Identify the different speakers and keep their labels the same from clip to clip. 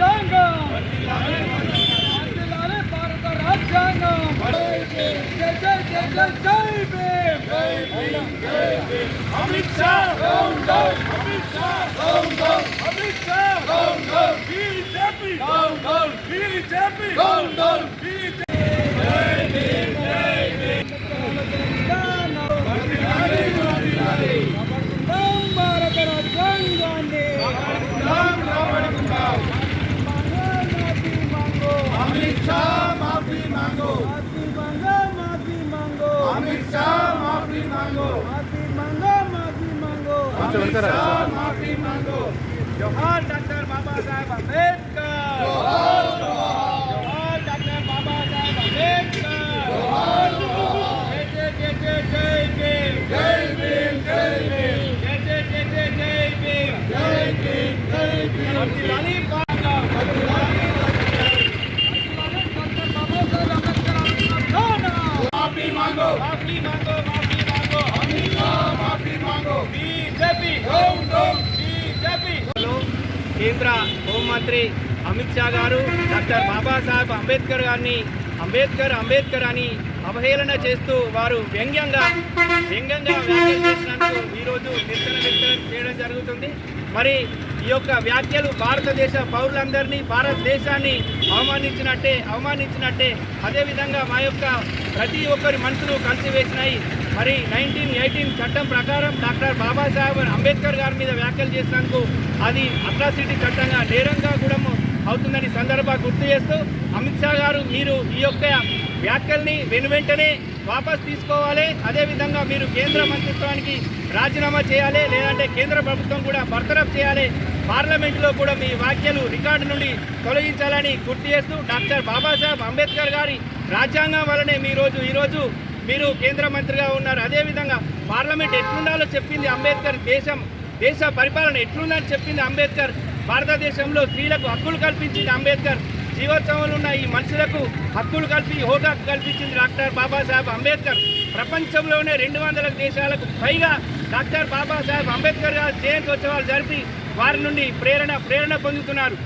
Speaker 1: రాజ్యాంగం భారత రాజ్యాంగం జై జై జై జై జై భీమ్
Speaker 2: అమిత్ షా माफ़ी डॉक्टर बाबा साहेब अंबेडकर डॉक्टर बाबा साहेब अंबेडकर माफ़ी मांगो। माफ़ी मांगो। కేంద్ర హోంమంత్రి అమిత్ షా గారు డాక్టర్ బాబాసాహెబ్ అంబేద్కర్ గారిని అంబేద్కర్ అంబేద్కర్ అని అవహేళన చేస్తూ వారు వ్యంగ్యంగా వ్యంగ్యంగా వ్యాఖ్యలు చేసినందుకు ఈరోజు నిరసన వ్యక్తం చేయడం జరుగుతుంది. మరి ఈ యొక్క వ్యాఖ్యలు భారతదేశ పౌరులందరినీ భారతదేశాన్ని అవమానించినట్టే అవమానించినట్టే అదేవిధంగా మా యొక్క ప్రతి ఒక్కరి మనసును కలిసివేసినాయి. మరి నైన్టీన్ ఎయిటీన్ చట్టం ప్రకారం డాక్టర్ బాబాసాహెబ్ అంబేద్కర్ గారి మీద వ్యాఖ్యలు చేసినందుకు అది అట్రాసిటీ చట్టంగా నేరంగా కూడా అవుతుందని సందర్భంగా గుర్తు చేస్తూ అమిత్ షా గారు మీరు ఈ యొక్క వ్యాఖ్యల్ని వెను వెంటనే వాపస్ తీసుకోవాలి. అదేవిధంగా మీరు కేంద్ర మంత్రిత్వానికి రాజీనామా చేయాలి. లేదంటే కేంద్ర ప్రభుత్వం కూడా బర్తరఫ్ చేయాలి. పార్లమెంట్లో కూడా మీ వ్యాఖ్యలు రికార్డు నుండి తొలగించాలని గుర్తు చేస్తూ డాక్టర్ బాబాసాహెబ్ అంబేద్కర్ గారి రాజ్యాంగం వలనే మీ రోజు ఈరోజు మీరు కేంద్ర మంత్రిగా ఉన్నారు. అదేవిధంగా పార్లమెంట్ ఎట్లుండాలో చెప్పింది అంబేద్కర్ దేశం దేశ పరిపాలన ఎట్లుందని చెప్పింది అంబేద్కర్. భారతదేశంలో స్త్రీలకు హక్కులు కల్పించింది అంబేద్కర్. జీవోత్సవంలో ఉన్న ఈ మనుషులకు హక్కులు కల్పి హోదా కల్పించింది డాక్టర్ బాబాసాహెబ్ అంబేద్కర్. ప్రపంచంలోనే రెండు వందల దేశాలకు పైగా డాక్టర్ బాబాసాహెబ్ అంబేద్కర్ గారి జయంతోత్సవాలు జరిపి వారి నుండి ప్రేరణ ప్రేరణ పొందుతున్నారు.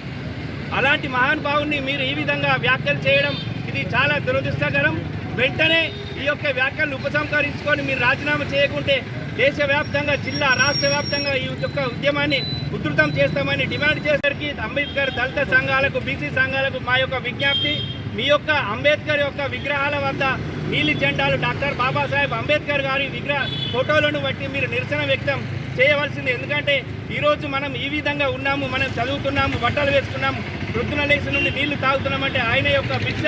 Speaker 2: అలాంటి మహానుభావుని మీరు ఈ విధంగా వ్యాఖ్యలు చేయడం ఇది చాలా దురదృష్టకరం. వెంటనే ఈ యొక్క వ్యాఖ్యలను ఉపసంహరించుకొని మీరు రాజీనామా చేయకుంటే దేశవ్యాప్తంగా జిల్లా రాష్ట్ర వ్యాప్తంగా ఈ యొక్క ఉద్యమాన్ని ఉధృతం చేస్తామని డిమాండ్ చేసరికి అంబేద్కర్ దళిత సంఘాలకు బీసీ సంఘాలకు మా యొక్క విజ్ఞప్తి మీ యొక్క అంబేద్కర్ యొక్క విగ్రహాల వద్ద నీలి జెండాలు డాక్టర్ బాబాసాహెబ్ అంబేద్కర్ గారి విగ్రహ ఫోటోలను బట్టి మీరు నిరసన వ్యక్తం చేయవలసింది. ఎందుకంటే ఈరోజు మనం ఈ విధంగా ఉన్నాము మనం చదువుతున్నాము బట్టలు వేసుకున్నాము వృద్ధుల లేచి నుండి నీళ్ళు తాగుతున్నామంటే ఆయన యొక్క భిక్ష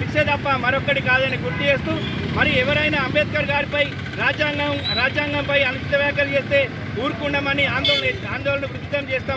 Speaker 2: భిక్ష తప్ప మరొక్కటి కాదని గుర్తు చేస్తూ మరి ఎవరైనా అంబేద్కర్ గారిపై రాజ్యాంగం రాజ్యాంగంపై అనుచిత వ్యాఖ్యలు చేస్తే ఊరుకుండమని ఆందోళన ఆందోళన ఉచితం చేస్తాం.